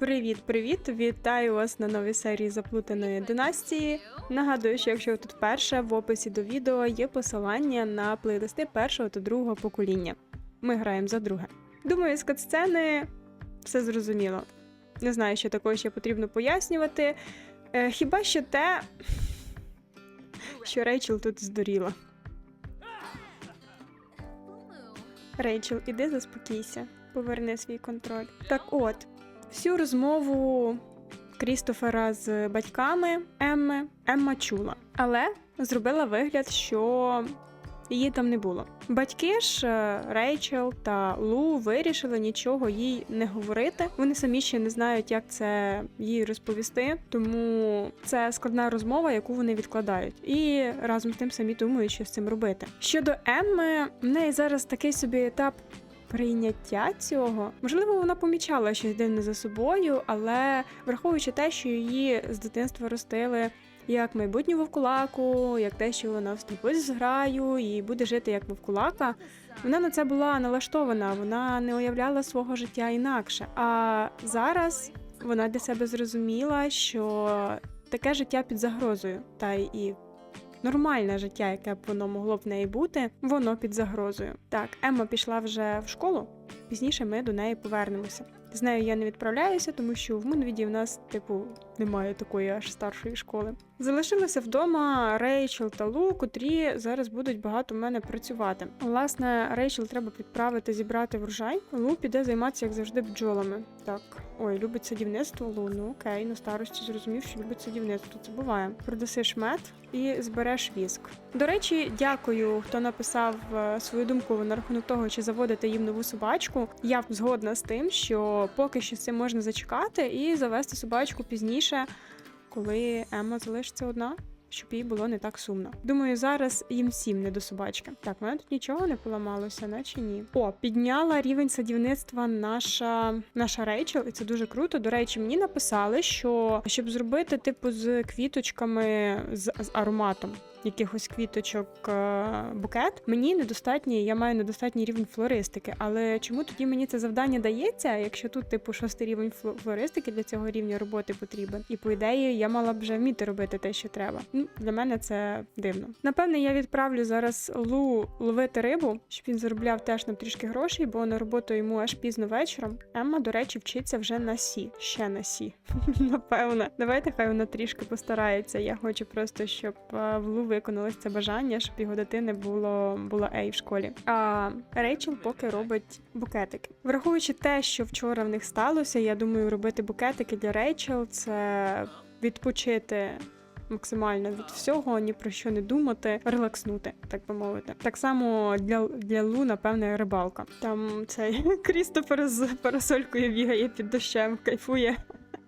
Привіт-привіт! Вітаю вас на новій серії заплутаної династії. Нагадую, що якщо ви тут вперше, в описі до відео є посилання на плейлисти першого та другого покоління. Ми граємо за друге. Думаю, з катсцени все зрозуміло. Не знаю, що такого ще потрібно пояснювати. Е, хіба що те, що Рейчел тут здуріла. Рейчел, іди заспокійся, поверни свій контроль. Так от, всю розмову Крістофера з батьками Емми Емма чула, але зробила вигляд, що її там не було. Батьки ж е, Рейчел та Лу вирішили нічого їй не говорити. Вони самі ще не знають, як це їй розповісти, тому це складна розмова, яку вони відкладають, і разом з тим самі думають, що з цим робити. Щодо Емми, в неї зараз такий собі етап прийняття цього. Можливо, вона помічала щось дивне за собою, але враховуючи те, що її з дитинства ростили. Як майбутню вовкулаку, як те, що вона вступить з граю і буде жити як вовкулака, вона на це була налаштована, вона не уявляла свого життя інакше. А зараз вона для себе зрозуміла, що таке життя під загрозою, та і нормальне життя, яке б воно могло в неї бути, воно під загрозою. Так, Емма пішла вже в школу. Пізніше ми до неї повернемося. З нею я не відправляюся, тому що в Мунвіді в нас, типу, немає такої аж старшої школи. Залишилися вдома Рейчел та Лу, котрі зараз будуть багато в мене працювати. Власне, Рейчел треба підправити, зібрати врожай. Лу піде займатися, як завжди, бджолами. Так, ой, любить садівництво Лу. Ну окей, на старості зрозумів, що любить садівництво. Це буває. Продаси шмет і збереш віск. До речі, дякую, хто написав е, свою думку на рахунок того, чи заводити їм нову собачку. Я згодна з тим, що поки що цим можна зачекати і завести собачку пізніше, коли Емма залишиться одна. Щоб їй було не так сумно. Думаю, зараз їм всім не до собачки. Так, в мене тут нічого не поламалося, наче ні. О, підняла рівень садівництва наша наша Рейчел, і це дуже круто. До речі, мені написали, що щоб зробити типу з квіточками з, з ароматом якихось квіточок е, букет, мені недостатній, я маю недостатній рівень флористики. Але чому тоді мені це завдання дається, якщо тут, типу, шостий рівень фло- флористики для цього рівня роботи потрібен? І по ідеї я мала б вже вміти робити те, що треба. Ну, для мене це дивно. Напевне, я відправлю зараз Лу ловити рибу, щоб він заробляв теж нам трішки грошей, бо на роботу йому аж пізно вечором. Емма, до речі, вчиться вже на сі. Ще на сі. Напевно. Давайте хай вона трішки постарається. Я хочу просто, щоб е, в Лу виконалось це бажання, щоб його дитини було було Ей в школі. А Рейчел поки робить букетики. Враховуючи те, що вчора в них сталося, я думаю, робити букетики для Рейчел це відпочити. Максимально від всього, ні про що не думати, релакснути, так би мовити. Так само для для Лу, напевне, рибалка. Там цей Крістофер з парасолькою бігає під дощем, кайфує.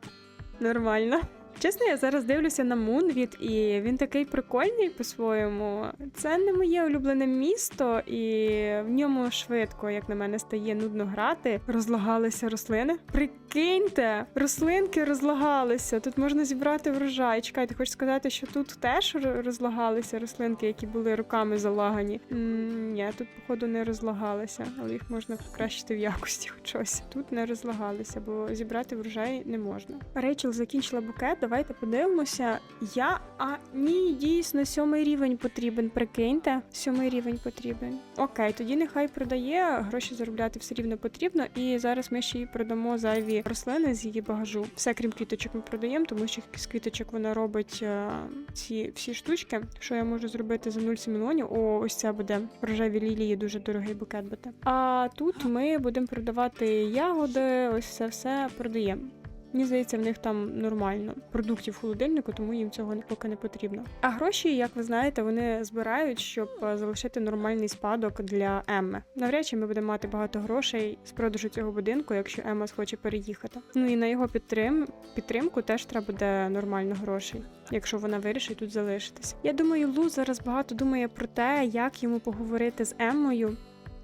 Нормально. Чесно, я зараз дивлюся на Мунвіт, і він такий прикольний по-своєму. Це не моє улюблене місто, і в ньому швидко, як на мене, стає нудно грати. Розлагалися рослини. Прикиньте, рослинки розлагалися. Тут можна зібрати врожай. Чекайте, хочу сказати, що тут теж розлагалися рослинки, які були руками залагані. Ні, тут, походу, не розлагалися, але їх можна покращити в якості щось. Тут не розлагалися, бо зібрати врожай не можна. Рейчел закінчила букет. Давайте подивимося. Я а ні, дійсно, сьомий рівень потрібен. Прикиньте, сьомий рівень потрібен. Окей, тоді нехай продає. Гроші заробляти все рівно потрібно. І зараз ми ще їй продамо зайві рослини з її багажу. Все крім квіточок ми продаємо, тому що з квіточок вона робить е, ці всі штучки. Що я можу зробити за 0,7 мільйонів? О, ось це буде рожеві лілії, дуже дорогий букет буде. А тут ми будемо продавати ягоди. Ось це все продаємо. Мені здається, в них там нормально продуктів холодильнику, тому їм цього поки не потрібно. А гроші, як ви знаєте, вони збирають, щоб е, залишити нормальний спадок для Емми. Навряд чи ми будемо мати багато грошей з продажу цього будинку, якщо Емма схоче переїхати. Ну і на його підтрим... підтримку теж треба буде нормально грошей, якщо вона вирішить тут залишитися. Я думаю, Лу зараз багато думає про те, як йому поговорити з Еммою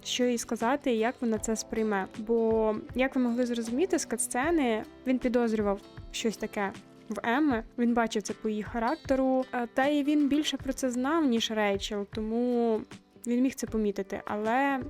що їй сказати і як вона це сприйме. Бо, як ви могли зрозуміти, з катсцени він підозрював щось таке. В Емми він бачив це по її характеру, та й він більше про це знав, ніж Рейчел, тому він міг це помітити. Але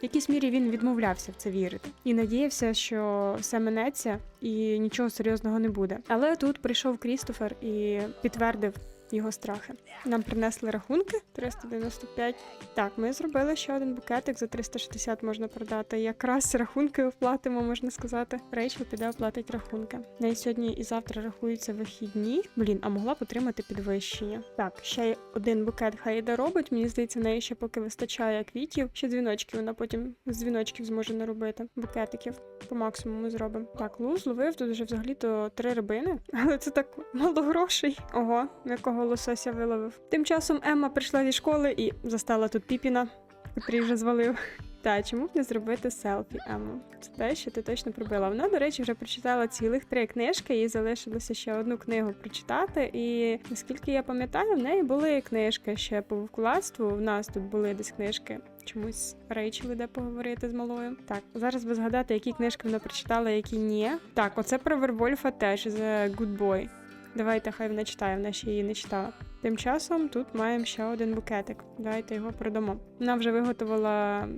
В якійсь мірі він відмовлявся в це вірити і надіявся, що все минеться і нічого серйозного не буде. Але тут прийшов Крістофер і підтвердив його страхи. Нам принесли рахунки 395. Так, ми зробили ще один букетик за 360 можна продати. Якраз рахунки оплатимо, можна сказати. Рейчел піде оплатить рахунки. Неї сьогодні і завтра рахуються вихідні. Блін, а могла б отримати підвищення. Так, ще один букет хай іде робить. Мені здається, в неї ще поки вистачає квітів. Ще дзвіночки вона потім з дзвіночків зможе наробити. Букетиків по максимуму зробимо. Так, луз ловив тут вже взагалі-то три рибини, але це так мало грошей. Ого, якого лосося виловив. Тим часом Емма прийшла зі школи і застала тут Піпіна, котрий вже звалив. Та чому б не зробити селфі, Емма? Це те, що ти точно пробила. Вона, до речі, вже прочитала цілих три книжки, їй залишилося ще одну книгу прочитати. І наскільки я пам'ятаю, в неї були книжки ще по вовкулацтву. В нас тут були десь книжки. Чомусь Рейчел іде поговорити з малою. Так, зараз би згадати, які книжки вона прочитала, які ні. Так, оце про Вервольфа теж The Good Boy. Давайте, хай вона читає, вона ще її не читала. Тим часом тут маємо ще один букетик. Давайте його продамо. Вона вже виготовила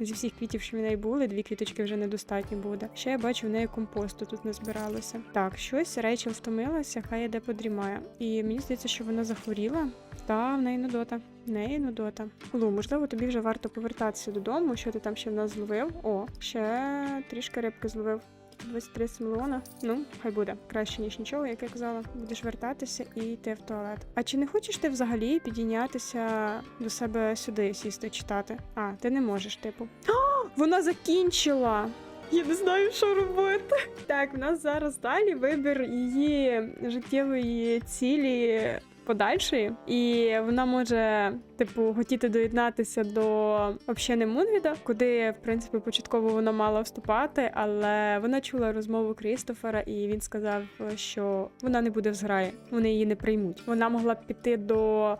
зі всіх квітів, що в неї були, дві квіточки вже недостатньо буде. Ще я бачу, в неї компосту тут не збиралося. Так, щось Рейчел втомилася, хай іде подрімає. І мені здається, що вона захворіла. Та в неї нудота. В неї нудота. Лу, можливо, тобі вже варто повертатися додому. Що ти там ще в нас зловив? О, ще трішки рибки зловив. 23 мільйона. Ну, хай буде краще ніж нічого, як я казала. Будеш вертатися і йти в туалет. А чи не хочеш ти взагалі підійнятися до себе сюди, сісти читати? А, ти не можеш, типу. О, вона закінчила! Я не знаю, що робити. Так, в нас зараз далі вибір її життєвої цілі подальшої, і вона може, типу, хотіти доєднатися до общини Мунвіда, куди, в принципі, початково вона мала вступати, але вона чула розмову Крістофера, і він сказав, що вона не буде в зграї, вони її не приймуть. Вона могла б піти до.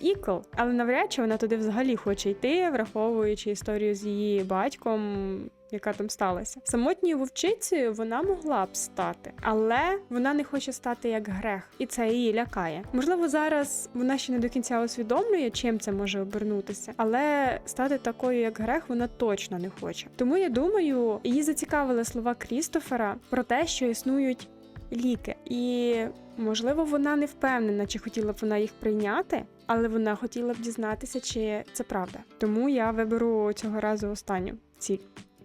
Ікл, але навряд чи вона туди взагалі хоче йти, враховуючи історію з її батьком, яка там сталася. Самотньою вовчицею вона могла б стати, але вона не хоче стати як грех, і це її лякає. Можливо, зараз вона ще не до кінця усвідомлює, чим це може обернутися, але стати такою, як грех, вона точно не хоче. Тому я думаю, її зацікавили слова Крістофера про те, що існують ліки, і можливо, вона не впевнена, чи хотіла б вона їх прийняти. Але вона хотіла б дізнатися, чи це правда. Тому я виберу цього разу останню ціль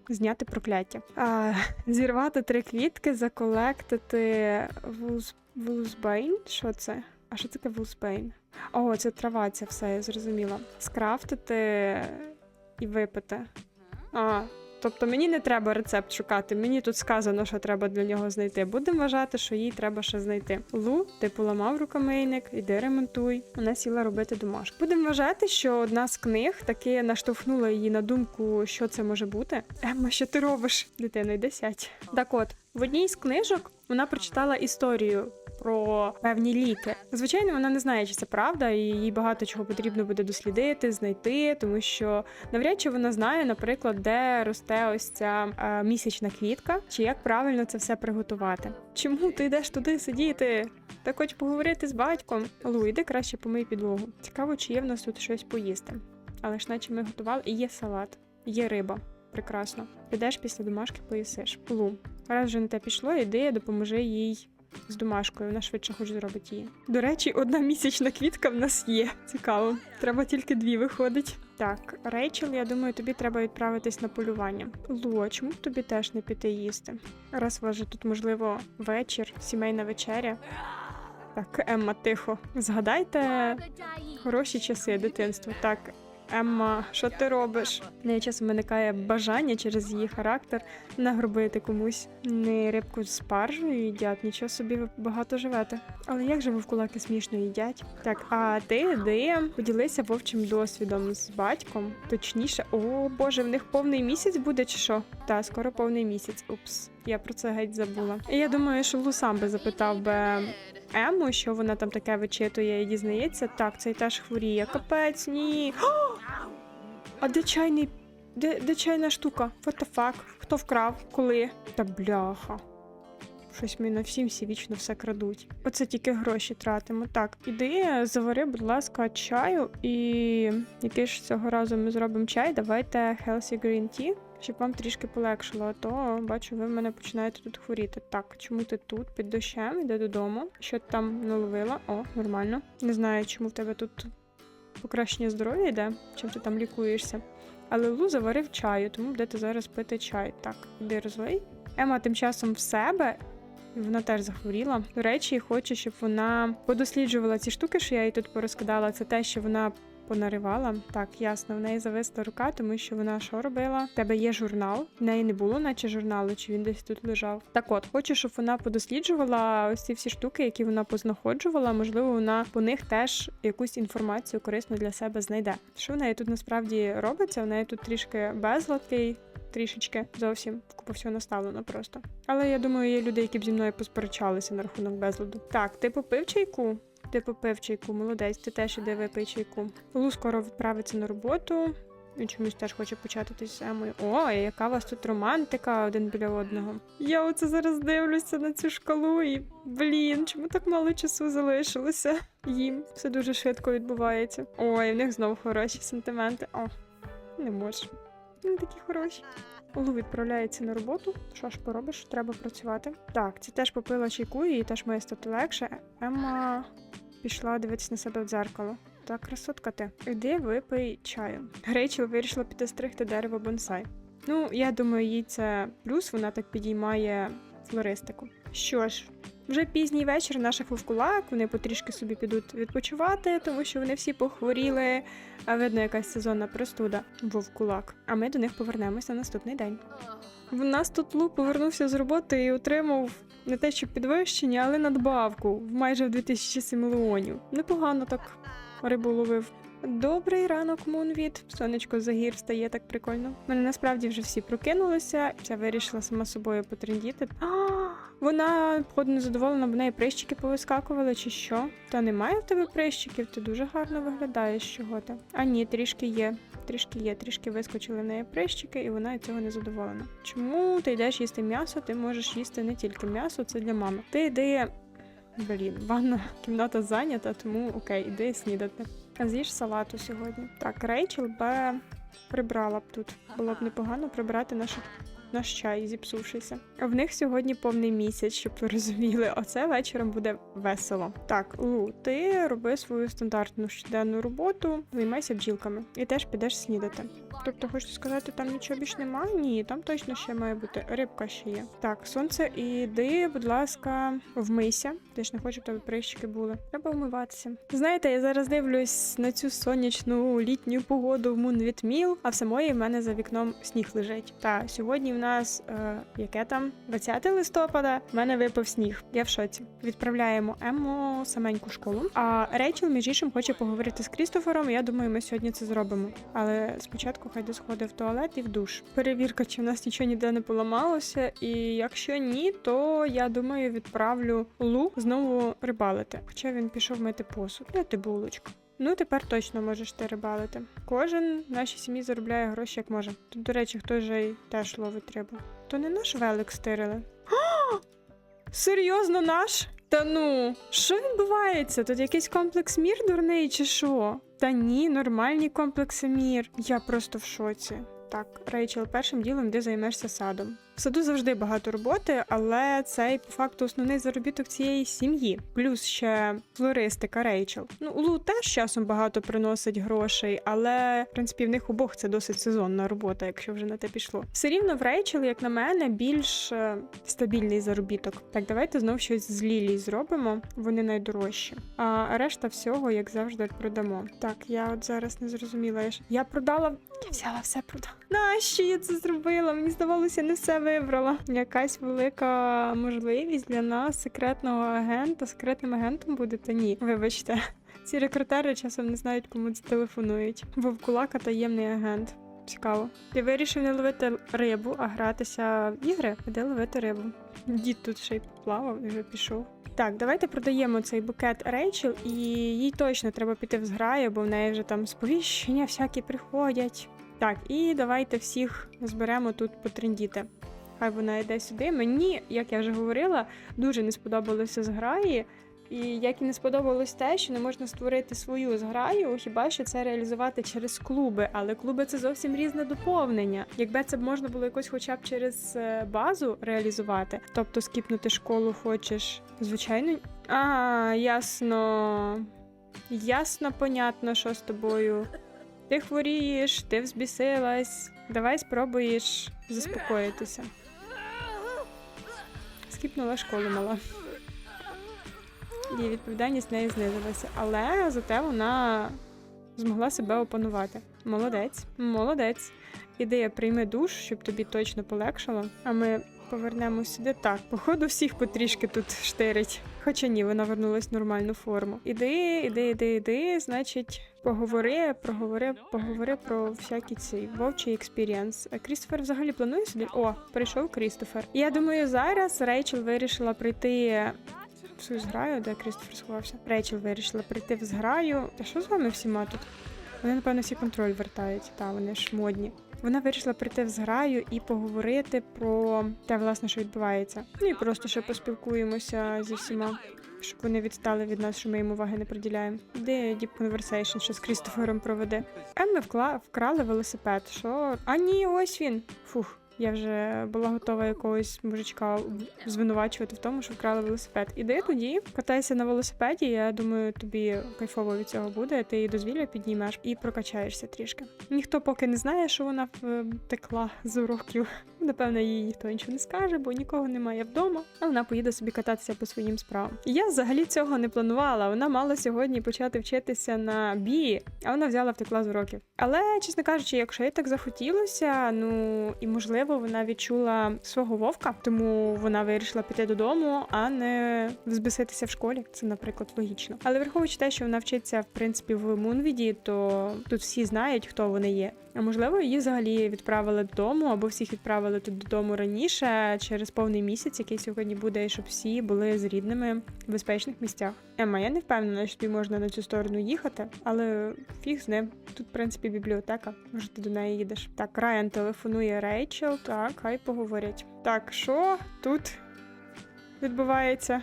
зняти прокляття. А, зірвати три квітки, заколектити вулз... вулзбейн. Що це? А що таке вулзбейн? О, це трава, це все, я зрозуміла. Скрафтити і випити. А, тобто мені не треба рецепт шукати. Мені тут сказано, що треба для нього знайти. Будемо вважати, що їй треба ще знайти. Лу, ти поламав рукомийник, іди ремонтуй. Вона сіла робити домашку. Будемо вважати, що одна з книг таки наштовхнула її на думку, що це може бути. Емма, що ти робиш? Дитина, сядь. Так от, в одній з книжок вона прочитала історію. Про певні ліки. Звичайно, вона не знає, чи це правда, і їй багато чого потрібно буде дослідити, знайти, тому що навряд чи вона знає, наприклад, де росте ось ця е, місячна квітка, чи як правильно це все приготувати. Чому ти йдеш туди сидіти? Та хоч поговорити з батьком. Лу, іди краще помий підлогу. Цікаво, чи є в нас тут щось поїсти. Але ж наче ми готували, і є салат, є риба. Прекрасно. Підеш після домашки, поїсиш. Лу, раз вже на те пішло, іди, допоможи їй з домашкою, вона швидше хоч зробить її. До речі, одна місячна квітка в нас є. Цікаво. Треба тільки дві виходить. Так, Рейчел, я думаю, тобі треба відправитись на полювання. Лу, чому б тобі теж не піти їсти? Раз у вас же тут, можливо, вечір, сімейна вечеря. Так, Емма, тихо. Згадайте хороші часи дитинства. Так, Емма, що ти робиш? В неї часом виникає бажання через її характер нагробити комусь. Не рибку з спаржею їдять, нічого собі ви багато живете. Але як же вовкулаки смішно їдять? Так, а ти йди, поділися вовчим досвідом з батьком. Точніше, о боже, в них повний місяць буде чи що? Та, скоро повний місяць. Упс, я про це геть забула. Я думаю, що Лу сам би запитав би Ему, що вона там таке вичитує і дізнається. Так, цей теж хворіє. Капець, ні. А де чайний. Де, де чайна штука? What the fuck? Хто вкрав? Коли? Та бляха. Щось ми на всім всі вічно все крадуть. Оце тільки гроші тратимо. Так, іди, завари, будь ласка, чаю. І який ж цього разу ми зробимо чай. Давайте Healthy Green Tea, щоб вам трішки полегшило. А то бачу, ви в мене починаєте тут хворіти. Так, чому ти тут під дощем? Іди додому. Що ти там наловила? О, нормально. Не знаю, чому в тебе тут покращення здоров'я йде, чим ти там лікуєшся. Але Лу заварив чаю, тому будете зараз пити чай. Так, іди розлий. Ема тим часом в себе. Вона теж захворіла. До речі, хочу, щоб вона подосліджувала ці штуки, що я їй тут порозкидала. Це те, що вона понаривала. Так, ясно, в неї зависла рука, тому що вона що робила? В тебе є журнал. В неї не було, наче журналу, чи він десь тут лежав. Так от, хочу, щоб вона подосліджувала ось ці всі штуки, які вона познаходжувала. Можливо, вона по них теж якусь інформацію корисну для себе знайде. Що в неї тут насправді робиться? В неї тут трішки безладкий. Трішечки зовсім купа всього наставлено просто. Але я думаю, є люди, які б зі мною посперечалися на рахунок безладу. Так, ти попив чайку? Ти попив чайку, молодець, ти теж іди випий чайку. Лу скоро відправиться на роботу. Він чомусь теж хоче почати з Емою. Ой, яка у вас тут романтика один біля одного. Я оце зараз дивлюся на цю шкалу і блін, чому так мало часу залишилося? Їм все дуже швидко відбувається. Ой, в них знову хороші сентименти. О, не можу. Вони такі хороші. Лу відправляється на роботу. Що ж поробиш? Треба працювати. Так, це теж попила чайку, їй теж має стати легше. Емма пішла дивитися на себе в дзеркало. Так, красотка ти. Іди випий чаю. Рейчел вирішила піти стригти дерево бонсай. Ну, я думаю, їй це плюс, вона так підіймає флористику. Що ж, вже пізній вечір, наша фувкулак, вони потрішки собі підуть відпочивати, тому що вони всі похворіли. А видно, якась сезонна простуда вовкулак. А ми до них повернемося на наступний день. В нас тут Лу повернувся з роботи і отримав не те, що підвищення, але надбавку в майже в 2007 мільйонів. Непогано так рибу ловив. Добрий ранок, Мунвіт. Сонечко за гір стає так прикольно. Мене насправді вже всі прокинулися. Я вирішила сама собою потрендіти. А, вона походу незадоволена, бо в неї прищики повискакували, чи що? Та немає в тебе прищиків, ти дуже гарно виглядаєш чого ти. А ні, трішки є. Трішки є, трішки вискочили в неї прищики, і вона від цього не задоволена. Чому ти йдеш їсти м'ясо? Ти можеш їсти не тільки м'ясо, це для мами. Ти йди. Блін, ванна кімната зайнята, тому окей, іди снідати. А з'їж салату сьогодні. Так, Рейчел би прибрала б тут. Було б непогано прибрати наш, наш чай, зіпсувшися. В них сьогодні повний місяць, щоб ви розуміли. Оце вечором буде весело. Так, Лу, ти роби свою стандартну щоденну роботу, займайся бджілками і теж підеш снідати. Тобто, хочу сказати, там нічого більш немає? Ні, там точно ще має бути. Рибка ще є. Так, сонце, іди, будь ласка, вмийся. Ти ж не хочу, щоб тебе прищики були. Треба вмиватися. Знаєте, я зараз дивлюсь на цю сонячну літню погоду в Мунвітміл, а в самої в мене за вікном сніг лежить. Та сьогодні в нас е, яке там 20 листопада. В мене випав сніг. Я в шоці. Відправляємо Емо саменьку школу. А Рейчел, між іншим, хоче поговорити з Крістофером. Я думаю, ми сьогодні це зробимо. Але спочатку хай сходить в туалет і в душ. Перевірка, чи в нас нічого ніде не поламалося. І якщо ні, то я думаю, відправлю Лу знову рибалити. Хоча він пішов мити посуд. Де ти булочка? Ну, тепер точно можеш ти рибалити. Кожен в нашій сім'ї заробляє гроші як може. Тут, до речі, хтось же й теж ловить рибу. То не наш велик стирили. А! Серйозно наш? Та ну, що відбувається? Тут якийсь комплекс мір дурний чи що? Та ні, нормальні комплекси мір. Я просто в шоці. Так, Рейчел, першим ділом де займешся садом. В саду завжди багато роботи, але це по факту основний заробіток цієї сім'ї. Плюс ще флористика Рейчел. Ну, Лу теж часом багато приносить грошей, але в принципі в них обох це досить сезонна робота, якщо вже на те пішло. Все рівно в Рейчел, як на мене, більш е, стабільний заробіток. Так, давайте знов щось з Лілій зробимо. Вони найдорожчі. А решта всього, як завжди, продамо. Так, я от зараз не зрозуміла. Я продала. Я взяла все продала. Нащо я це зробила? Мені здавалося, не все вибрала. Якась велика можливість для нас секретного агента. Секретним агентом будете? Ні, вибачте. Ці рекрутери часом не знають, кому телефонують. Вовкулака таємний агент. Цікаво. Ти вирішив не ловити рибу, а гратися в ігри, де ловити рибу. Дід тут ще й поплавав і вже пішов. Так, давайте продаємо цей букет Рейчел, і їй точно треба піти в зграю, бо в неї вже там сповіщення всякі приходять. Так, і давайте всіх зберемо тут потрендіти. Хай вона йде сюди. Мені, як я вже говорила, дуже не сподобалося зграї. І як і не сподобалось те, що не можна створити свою зграю, хіба що це реалізувати через клуби. Але клуби це зовсім різне доповнення. Якби це можна було якось, хоча б через е, базу реалізувати, тобто скіпнути школу хочеш, звичайно. А, ясно. Ясно, понятно, що з тобою. Ти хворієш, ти взбісилась. Давай спробуєш заспокоїтися. Скіпнула школу мала. І відповідальність неї знизилася, але зате вона змогла себе опанувати. Молодець, молодець. Ідея прийми душ, щоб тобі точно полегшало. А ми повернемось сюди. Так, походу, всіх потрішки тут штирить. Хоча ні, вона вернулась в нормальну форму. Іди, іди, іди, іди. Значить, поговори, проговори, поговори про всякі ці вовчий експірієнс. Крістофер взагалі планує сюди? О, прийшов Крістофер. Я думаю, зараз Рейчел вирішила прийти в свою зграю, де Крістофер сховався. Рейчел вирішила прийти в зграю. Та що з вами всіма тут? Вони, напевно, всі контроль вертають, та вони ж модні. Вона вирішила прийти в зграю і поговорити про те, власне, що відбувається. Ну і просто ще поспілкуємося зі всіма, щоб вони відстали від нас, що ми їм уваги не приділяємо. Де Deep Conversation, що з Крістофером проведе. Емми вкла... вкрали велосипед. Що? А ні, ось він. Фух. Я вже була готова якогось мужичка звинувачувати в тому, що вкрали велосипед. Іди тоді, катайся на велосипеді. Я думаю, тобі кайфово від цього буде. Ти її дозвілля піднімеш і прокачаєшся трішки. Ніхто поки не знає, що вона втекла з уроків. Напевно, їй ніхто нічого не скаже, бо нікого немає вдома. А вона поїде собі кататися по своїм справам. Я взагалі цього не планувала. Вона мала сьогодні почати вчитися на бі, а вона взяла втекла з уроків. Але, чесно кажучи, якщо їй так захотілося, ну і можливо, вона відчула свого вовка, тому вона вирішила піти додому, а не взбеситися в школі. Це, наприклад, логічно. Але враховуючи те, що вона вчиться в принципі в Мунвіді, то тут всі знають, хто вони є. А можливо, її взагалі відправили додому, або всіх відправили тут додому раніше через повний місяць, який сьогодні буде, і щоб всі були з рідними в безпечних місцях. Ема, я не впевнена, що тобі можна на цю сторону їхати, але фіг з ним. Тут, в принципі, бібліотека. Може, ти до неї їдеш. Так, Райан телефонує Рейчел. Так, хай поговорять. Так, що тут відбувається?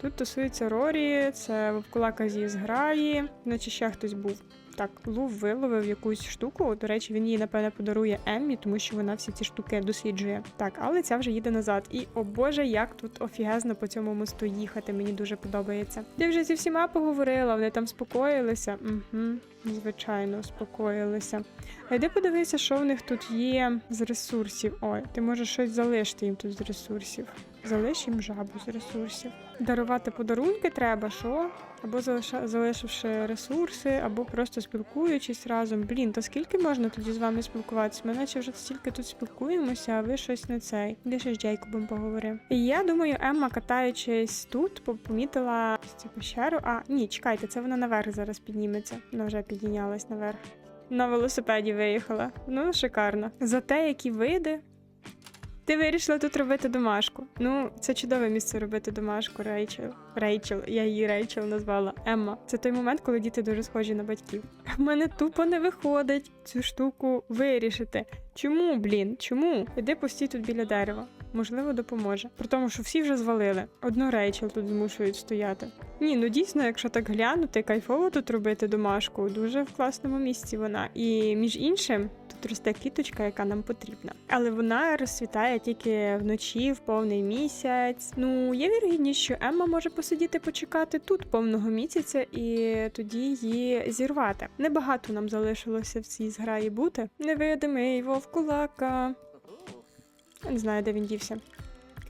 Тут тусується Рорі, це вовкулака зі зграї, наче ще хтось був. Так, Лув виловив якусь штуку. До речі, він її, напевне, подарує Еммі, тому що вона всі ці штуки досліджує. Так, але ця вже їде назад. І о Боже, як тут офігезно по цьому мосту їхати. Мені дуже подобається. Ти вже зі всіма поговорила, вони там спокоїлися. Угу, Звичайно, успокоїлися. А йди подивися, що в них тут є з ресурсів. Ой, ти можеш щось залишити їм тут з ресурсів. Залиш їм жабу з ресурсів. Дарувати подарунки треба, що? Або залиша... залишивши ресурси, або просто спілкуючись разом. Блін, то скільки можна тоді з вами спілкуватися? Ми наче вже стільки тут спілкуємося, а ви щось не цей. Де ще з Джейкобом поговоримо. І я думаю, Емма, катаючись тут, помітила цю пещеру. А, ні, чекайте, це вона наверх зараз підніметься. Вона вже піднялась наверх. На велосипеді виїхала. Ну, шикарно. За те, які види. Ти вирішила тут робити домашку. Ну, це чудове місце робити домашку, Рейчел. Рейчел, я її Рейчел назвала Емма. Це той момент, коли діти дуже схожі на батьків. В мене тупо не виходить цю штуку вирішити. Чому, блін? Чому? Іди постій тут біля дерева. Можливо, допоможе. При тому, що всі вже звалили. Одну Рейчел тут змушують стояти. Ні, ну дійсно, якщо так глянути, кайфово тут робити домашку. Дуже в класному місці вона. І між іншим, тут росте квіточка, яка нам потрібна. Але вона розцвітає тільки вночі, в повний місяць. Ну, є вірогідність, що Емма може посидіти почекати тут повного місяця і тоді її зірвати. Небагато нам залишилося в цій зграї бути. Невидимий вовкулака. Не знаю, де він дівся.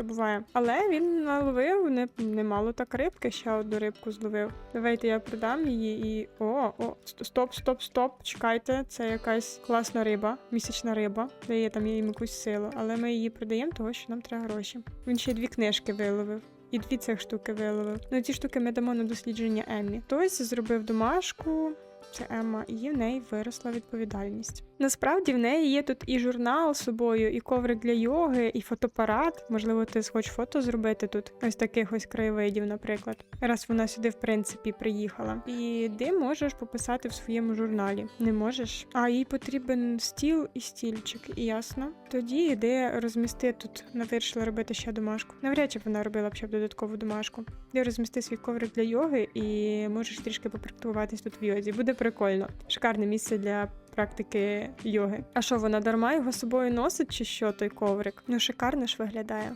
Таке буває. Але він наловив не, немало так рибки, ще одну рибку зловив. Давайте я продам її і. О, о, стоп, стоп, стоп. Чекайте, це якась класна риба, місячна риба. Дає там їм якусь силу, але ми її продаємо, тому що нам треба гроші. Він ще дві книжки виловив. І дві цих штуки виловив. Ну ці штуки ми дамо на дослідження Еммі. Хтось зробив домашку. Це Емма, і в неї виросла відповідальність. Насправді в неї є тут і журнал з собою, і коврик для йоги, і фотоапарат. Можливо, ти схочеш фото зробити тут, ось таких ось краєвидів, наприклад. Раз вона сюди, в принципі, приїхала. І ти можеш пописати в своєму журналі. Не можеш. А їй потрібен стіл і стільчик, і ясно. Тоді йди розмісти тут. Вона вирішила робити ще домашку. Навряд чи б вона робила б ще додаткову домашку. Де розмісти свій коврик для йоги і можеш трішки попрактикуватись тут в йозі. Буде прикольно. Шикарне місце для практики йоги. А що вона дарма його собою носить, чи що той коврик? Ну, шикарно ж виглядає.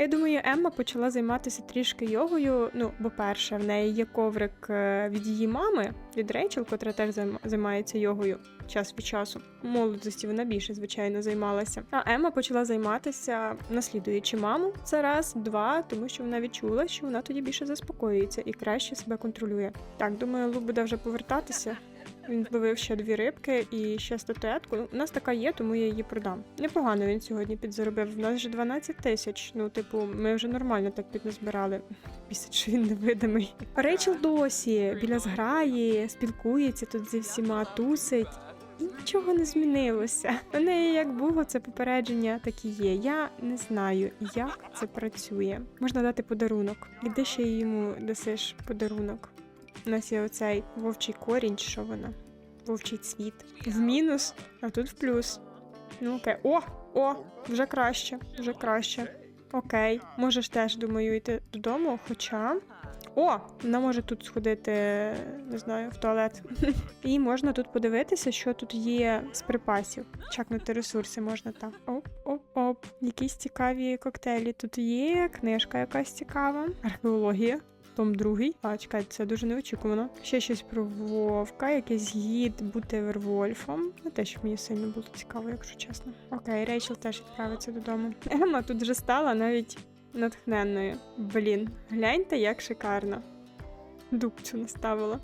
Я думаю, Емма почала займатися трішки йогою. Ну, бо перше, в неї є коврик е, від її мами, від Рейчел, котра теж займається йогою час від часу. В молодості вона більше, звичайно, займалася. А Емма почала займатися, наслідуючи маму. Це раз, два, тому що вона відчула, що вона тоді більше заспокоюється і краще себе контролює. Так, думаю, Лу буде вже повертатися. Він зловив ще дві рибки і ще статуетку. У нас така є, тому я її продам. Непогано він сьогодні підзаробив. У нас вже 12 тисяч. Ну, типу, ми вже нормально так підназбирали. Бісить, що він невидимий. Рейчел досі біля зграї, спілкується тут зі всіма, тусить. І нічого не змінилося. У неї як було це попередження, так і є. Я не знаю, як це працює. Можна дати подарунок. Іди ще йому дасиш подарунок. У нас є оцей вовчий корінь, що вона? Вовчий цвіт. В мінус, а тут в плюс. Ну окей. О! О! Вже краще, вже краще. Окей. Можеш теж, думаю, йти додому, хоча. О! Вона може тут сходити, не знаю, в туалет. І можна тут подивитися, що тут є з припасів. Чекнути ресурси можна так. Оп-оп-оп. Якісь цікаві коктейлі. Тут є книжка якась цікава. Археологія. Том другий. А, чекайте, це дуже неочікувано. Ще щось про вовка, якийсь гід бути вервольфом. Не те, що мені сильно було цікаво, якщо чесно. Окей, Рейчел теж відправиться додому. Ема тут вже стала навіть натхненною. Блін, гляньте, як шикарно. Дубцю наставила.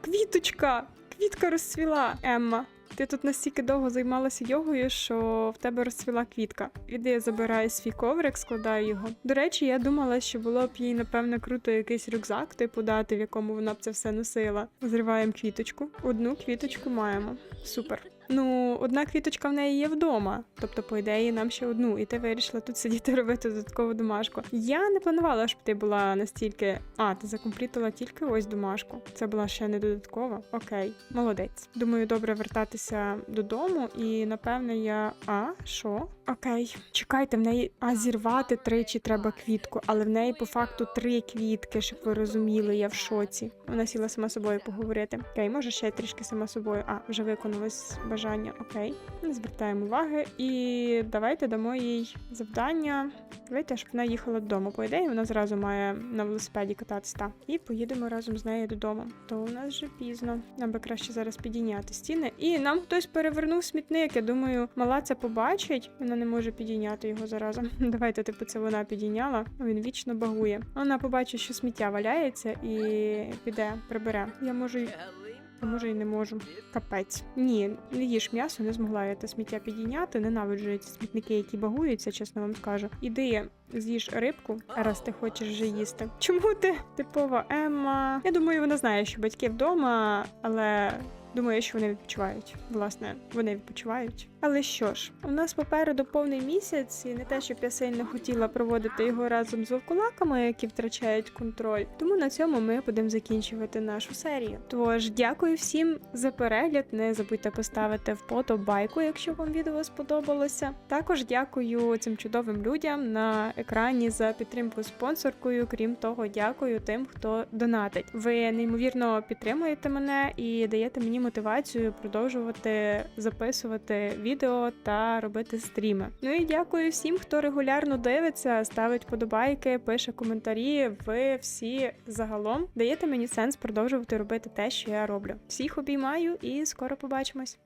Квіточка! Квітка розцвіла, Емма. Ти тут настільки довго займалася йогою, що в тебе розцвіла квітка. Іди я забираю свій коврик, складаю його. До речі, я думала, що було б їй, напевно, круто якийсь рюкзак типу дати, в якому вона б це все носила. Зриваємо квіточку. Одну квіточку маємо. Супер. Ну, одна квіточка в неї є вдома. Тобто, по ідеї, нам ще одну, і ти вирішила тут сидіти робити додаткову домашку. Я не планувала, щоб ти була настільки. А, ти закомплітила тільки ось домашку. Це була ще не додаткова. Окей, молодець. Думаю, добре вертатися додому, і напевне я. А, що? Окей, чекайте, в неї а зірвати тричі треба квітку, але в неї по факту три квітки, щоб ви розуміли, я в шоці. Вона сіла сама собою поговорити. Окей, може ще трішки сама собою. А, вже виконалось бажання. Окей, не звертаємо уваги. І давайте дамо їй завдання. Давайте, щоб вона їхала додому. По ідеї, вона зразу має на велосипеді кататися. Та. І поїдемо разом з нею додому. То у нас вже пізно. Нам би краще зараз підійняти стіни. І нам хтось перевернув смітник. Я думаю, мала це побачить. Вона не може підійняти його заразом. Давайте, типу, це вона підійняла. Він вічно багує. Вона побачить, що сміття валяється, і піде, прибере. Я можу й може і не можу. Капець. Ні, не їж м'ясо, не змогла я те сміття підійняти. Ненавиджу ці смітники, які багуються, чесно вам скажу. Іди, з'їж рибку, раз ти хочеш вже їсти. Чому ти типова Емма? Я думаю, вона знає, що батьки вдома, але. Думаю, що вони відпочивають. Власне, вони відпочивають. Але що ж, у нас попереду повний місяць, і не те, щоб я сильно хотіла проводити його разом з вовкулаками, які втрачають контроль. Тому на цьому ми будемо закінчувати нашу серію. Тож дякую всім за перегляд. Не забудьте поставити вподобайку, якщо вам відео сподобалося. Також дякую цим чудовим людям на екрані за підтримку спонсоркою. Крім того, дякую тим, хто донатить. Ви неймовірно підтримуєте мене і даєте мені мотивацію продовжувати записувати відео та робити стріми. Ну і дякую всім, хто регулярно дивиться, ставить подобайки, пише коментарі. Ви всі загалом даєте мені сенс продовжувати робити те, що я роблю. Всіх обіймаю і скоро побачимось.